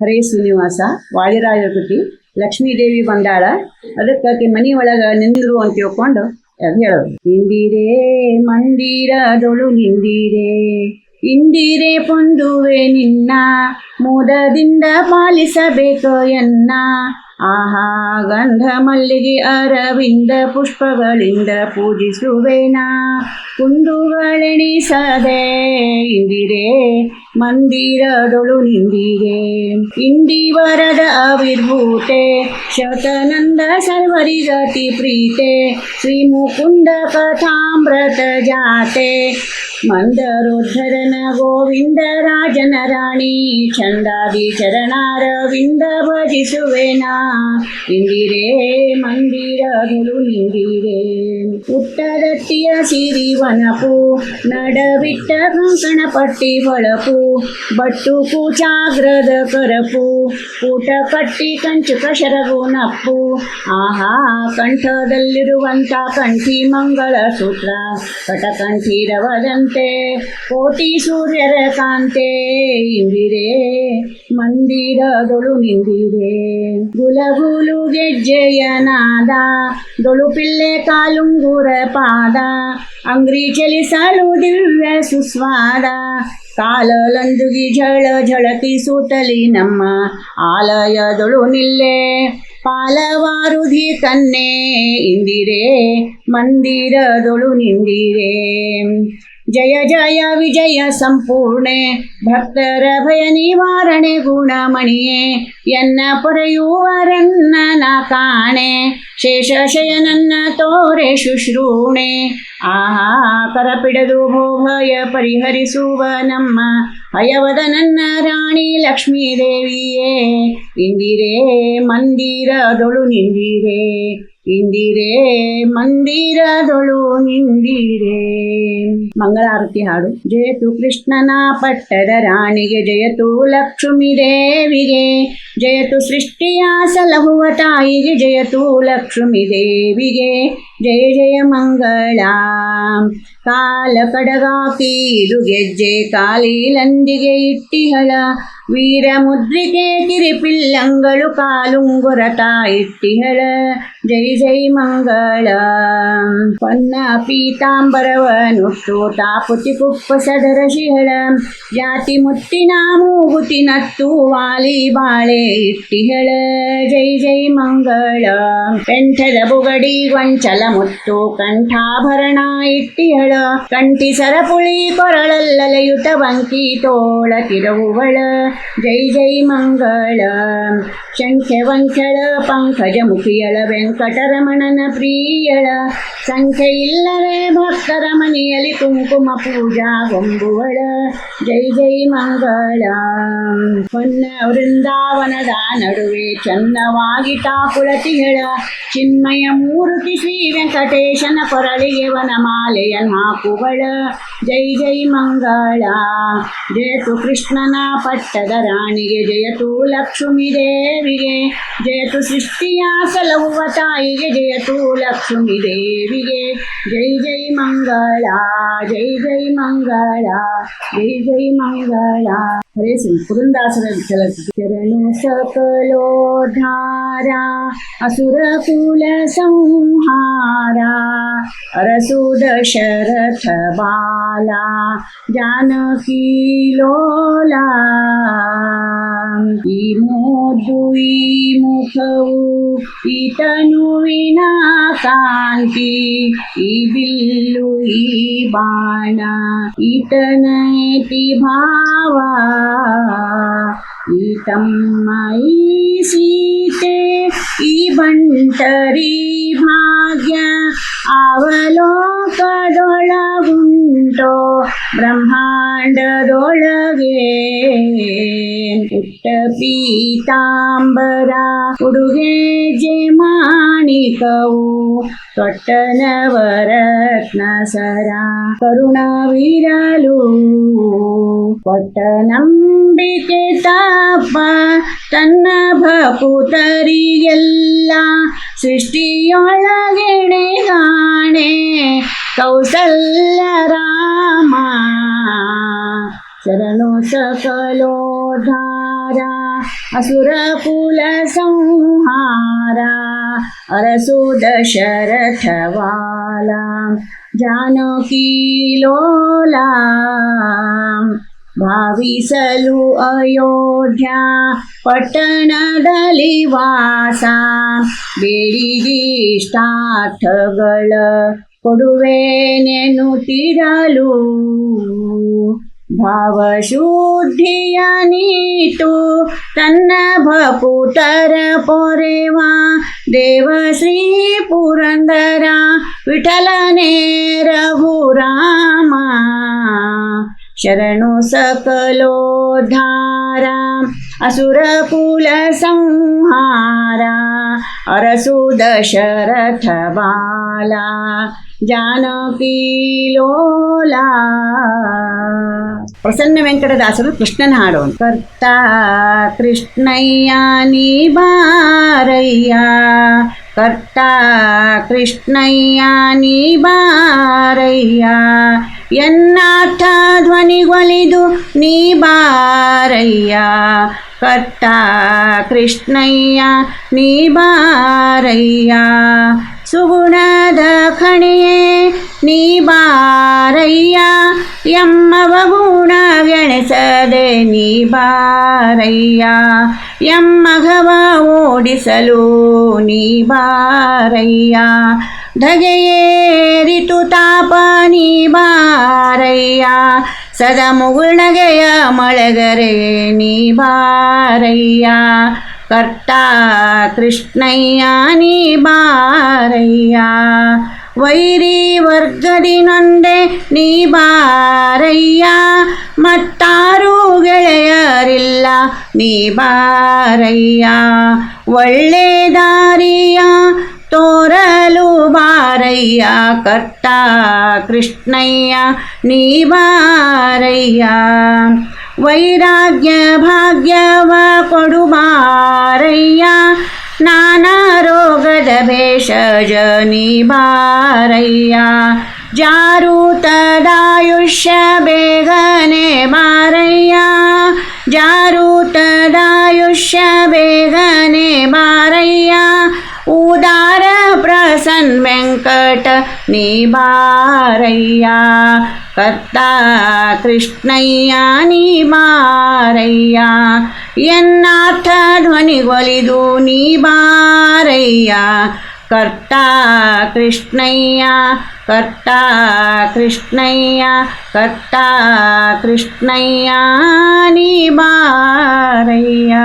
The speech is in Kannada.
ಹರೇ ಶ್ರೀನಿವಾಸ ವಾದಿರಾಜ ಕೃತಿ ಲಕ್ಷ್ಮೀದೇವಿ ಬಂದಾಳ ಅದಕ್ಕೆ ಮನಿ ಒಳಗ ನಿಂದ್ರು ಅಂತ ತಿಳ್ಕೊಂಡು ಹೇಳೋದು. ಇಂದಿರೇ ಮಂದಿರದೊಳು ನಿಂದಿರೇ, ಇಂದಿರೇ ಪೊಂದುವೆ ನಿನ್ನ ಮೋದದಿಂದ ಪಾಲಿಸಬೇಕು ಎನ್ನ. ಆಹಾ, ಗಂಧ ಮಲ್ಲಿಗೆ ಅರವಿಂದ ಪುಷ್ಪಗಳಿಂದ ಪೂಜಿಸುವೆನಾ. ಕುಂದುಗಳೆಣಿಸದೆ ಇಂದಿರೆ, ಮಂದಿರದೊಳು ನಿಂದಿರೆ ಇಂದಿವರದ ಅವಿರ್ಭೂತೆ ಶತನಂದ ಸರ್ವರಿಗತಿ ಪ್ರೀತೆ. ಶ್ರೀ ಮುಕುಂದ ಕಥಾಮೃತ ಜಾತೆ, ಮಂದರೋದ್ಧರನ ಗೋವಿಂದ ರಾಜನ ರಾಣಿ ಚಂದಾದಿ ಚರಣಾರವಿಂದ ಭಜಿಸುವೆನಾ? ಇಂದಿರೇ ಮಂದಿರಗಳು ನಿಂದಿರೆ. ಉತ್ತರಟ್ಟಿಯ ಸಿರಿವನಪು ನಡವಿಟ್ಟ ಕಂಕಣ ಪಟ್ಟಿ ಹೊಳಪು ಬಟ್ಟು ಕೂಚಾಗ್ರದ ಕರಪು ಊಟ ಕಟ್ಟಿ ಕಂಚು ಕಶರಗು ನಪ್ಪು, ಆಹಾ ಕಂಠದಲ್ಲಿರುವಂತ ಕಂಠಿ ಮಂಗಳ ಸೂತ್ರ, ಕಟಕಂಠೀರವದಂತೆ ಕೋಟಿ ಸೂರ್ಯರ ಕಾಂತೆ. ಇಂದಿರೆ ಮಂದಿರದೊಳು ನಿಂದಿರೆ ಗುಲಗುಲು ಗೆಜ್ಜೆಯನಾದ ದೊಳು ದೊಳುಪಿಲ್ಲೆ ಕಾಲುಂಗುರ ಪಾದ, ಅಂಗ್ರಿ ಚಲಿಸಲು ದಿವ್ಯ ಸುಸ್ವಾದ. ಕಾಲಲಂದುಗಿ ಝಳ ಝಳಕಿ ಸೂತಲಿ ನಮ್ಮ ಆಲಯದೊಳು ನಿಲ್ಲೆ. ಪಾಲವಾರುಧಿ ಕನ್ನೆ ಇಂದಿರೆ, ಮಂದಿರದೊಳು ನಿಂದಿರೆ. ಜಯ ಜಯ ವಿಜಯ ಸಂಪೂರ್ಣೆ. ಭಕ್ತರ ಭಯ ನಿವಾರಣೆ ಗುಣಮಣಿಯೇ. ಎನ್ನ ಪೊರೆಯುವರನ್ನ ನಾ ಕಾಣೆ. ಶೇಷಶಯನನ್ನ ತೋರೆ ಶುಶ್ರೂಣೆ. ಆಹಾ, ಕರಪಿಡದು ಭೋಭಯ ಪರಿಹರಿಸುವ ನಮ್ಮ ಹಯವದ ನನ್ನ ರಾಣಿ ಲಕ್ಷ್ಮೀ ದೇವಿಯೇ ಇಂದಿರೆ, ಮಂದಿರದೊಳು ನಿಂದಿರೆ. ಇಂದಿರೆ ಮಂದಿರದೊಳು ನಿಂದಿರೆ. ಮಂಗಳಾರತಿ ಹಾಡು. ಜಯತು ಕೃಷ್ಣನ ಪಟ್ಟದ ರಾಣಿಗೆ ಜಯತು ಲಕ್ಷ್ಮೀ ದೇವಿಗೆ. ಜಯತು ಸೃಷ್ಟಿಯ ಸಲಹುವ ತಾಯಿಗೆ ಜಯತು ಲಕ್ಷ್ಮೀ ದೇವಿಗೆ. ಜಯ ಜಯ ಮಂಗಳ. ಕಾಲ ಕಡಗಾಕೀಲು ಗೆಜ್ಜೆ ಕಾಲಿಲಂದಿಗೆ ಇಟ್ಟಿಹಳ. ವೀರ ಮುದ್ರಿಕೆ ಕಿರಿಪಿಲ್ಲಂಗಳು ಕಾಲುಂಗುರ ಇಟ್ಟಿಹಳ. ಜೈ ಜೈ ಮಂಗಳ. ಪನ್ನ ಪೀತಾಂಬರವನುಟ್ಟು ತಾಪುತಿ ಕುಪ್ಪಸದರ ಶಿಹಳ. ಜಾತಿ ಮುತ್ತಿನ ಮೂಗುತಿ ನತ್ತು ವಾಲಿ ಬಾಳೆ ಇಟ್ಟಿಹಳ ಜೈ ಜೈ ಮಂಗಳ. ಕಂಠದ ಬುಗಡಿ ಗೊಂಚಲ ಮುತ್ತು, ಕಂಠಾಭರಣ ಇಟ್ಟಿಹಳ ಕಂಠಿ ಸರಪುಳಿ ಕೊರಳಲ್ಲಲೆಯುತ ಬಂಕಿ ತೋಳ ತಿರುವುಗಳ ಜೈ ಜೈ ಮಂಗಳ. ಶಂಖ್ಯ ವಂಚಳ ಪಂಕಜ ಮುಖಿಯಳ, ವೆಂಕಟರಮಣನ ಪ್ರಿಯಳ. ಸಂಖ್ಯೆ ಇಲ್ಲವೇ ಭಕ್ತರ ಮನೆಯಲ್ಲಿ ಕುಂಕುಮ ಪೂಜಾ ಗೊಂಬುವಳ. ಜೈ ಜೈ ಮಂಗಳ. ಹೊನ್ನ ವೃಂದಾವನದ ನಡುವೆ ಚಂದವಾಗಿ ತಾಕುಳತಿಗಳ ಚಿನ್ಮಯ ಮೂರ್ತಿ ಶ್ರೀ ವೆಂಕಟೇಶನ ಕೊರಳಿಗೆ ವನಮಾಲೆಯ ಹಾಕುವಳ ಜೈ ಜೈ ಮಂಗಳ ಜಯತು ಕೃಷ್ಣನ ಪಟ್ಟದ ರಾಣಿಗೆ ಜಯತು ಲಕ್ಷ್ಮೀ ದೇವಿಗೆ ಜಯತು ಸೃಷ್ಟಿಯ ಸಲಹುವ ತಾಯಿಗೆ ಜಯತು ಲಕ್ಷ್ಮೀ ದೇವಿಗೆ ಜೈ ಜೈ ಮಂಗಳ ಜೈ ಜೈ ಮಂಗಳ ಜೈ ಜೈ ಮಂಗಳ ಹರೇ ಸಿಂಗ್ ಪುರಂದಾಸರ ಚಲನಚಿತ್ರ सकलोद्धारा असुरकुलसंहारा बाला जानकी लोला मुख मुखौ इतनुविना कान्ति इबिल्लु बाण इतनयति भावा ಮುಖವು ಈ ತನುವಿನ ಕಾಂತಿ ಈ ಬಿಲ್ಲು ಬ್ರಹ್ಮಾಂಡದೊಳಗೆ ಪುಟ್ಟ ಪೀತಾಂಬರ ಉಡುಗೆ ಮಾಣಿಕವು ತೊಟ್ಟನವರತ್ನ ಸರ ಕರುಣವಿರಲು ಕೊಟ್ಟ ನಂಬಿಕೆ ತಪ್ಪ ತನ್ನ ಭಕುತರಿಗೆಲ್ಲ ಸೃಷ್ಟಿಯೊಳಗೆಣೆ ಕಾಣೆ ಕೌಸಲ್ಯ ರಾಮ ಶರಣು ಸಕಲೋದ್ಧಾರ ಅಸುರ ಕುಲ ಸಂಹಾರ ಅರಸು ದಶರಥವಾಲ ಜಾನಕಿ ಲೋಲಾ ಭಾವಿಸಲು ಅಯೋಧ್ಯ ಪಟ್ಟಣದಲ್ಲಿ ವಾಸ ಬೇಡಿದಿಷ್ಟಾರ್ಥಗಳ ಕೊಡುವೆನೆನುತ್ತಿರಲು ಭಾವಶುದ್ಧಿಯ ನೀತು ತನ್ನ ಭಪುತರ ಪೊರೆವ ದೇವಶ್ರೀ ಪುರಂದರ ವಿಠಲನೇ ರಘುರಾಮ ಶರಣು ಸಕಲೋದ್ಧಾರ ಅಸುರ ಕುಲ ಸಂಹಾರ అరసు దశరథ బాల జానకీలోలా ప్రసన్న వెంకటదాసుడు కృష్ణన్ హాడోన్ కర్త కృష్ణయ్యా నీ బారయ్యా కర్త కృష్ణయ్యా నీ బారయ్యా ಎನ್ನಾಥ ಧ್ವನಿಗೊಲಿದು ನೀ ಬಾರಯ್ಯ. ಕಟ್ಟ ಕೃಷ್ಣಯ್ಯ, ನೀ ಬಾರಯ್ಯ. ಸುಗುಣದ ಖಣಿಯೇ, ನೀ ಬಾರಯ್ಯ. ಎಮ್ಮವ ಗುಣ ಗೆಣಸದೆ ನೀ ಬಾರಯ್ಯ. ಎಮ್ಮಗವ ಓಡಿಸಲು ನೀ ಬಾರಯ್ಯ. ಧಗೆಯೇರಿತು ತಾಪ ನೀ ಬಾರಯ್ಯ, ಸದಾ ಮುಗುಳ್ನಗೆಯ ಮಳೆಗರೆ ನೀ ಬಾರಯ್ಯ, ಕರ್ತ ಕೃಷ್ಣಯ್ಯ ನೀ ಬಾರಯ್ಯ, ವೈರಿ ವರ್ಗದಿ ನೊಂದೆ ನೀ ಬಾರಯ್ಯ, ಮತ್ತಾರು ಗೆಳೆಯರಿಲ್ಲ ನೀ ಬಾರಯ್ಯ, ಒಳ್ಳೆ ದಾರಿಯ ತೋರಲು ಬಾರಯ್ಯ ಕರ್ತ ಕೃಷ್ಣಯ್ಯ ನೀ ಬಾರಯ್ಯ ವೈರಾಗ್ಯ ಭಾಗ್ಯವ ಕೊಡು ಬಾರಯ್ಯ ನಾನಾ ರೋಗದ ಭೇಷಜ ನೀ ಬಾರಯ್ಯ ಜಾರೂತದಾಯುಷ್ಯ ಬೇಗನೆ ಬಾರಯ್ಯ ಜಾರೂತದಾಯುಷ್ಯ ಬೇಗನೆ కృష్ణన్ వెంకట నీబారయ్యా కర్తా కృష్ణయ్యా నీబారయ్యా ఎన్నార్థ ధ్వనిగొలిదు నీబారయ్యా कर्ता कृष्णय्या कर्ता कृष्णय्या कर्ता कृष्णय्या निबारय्या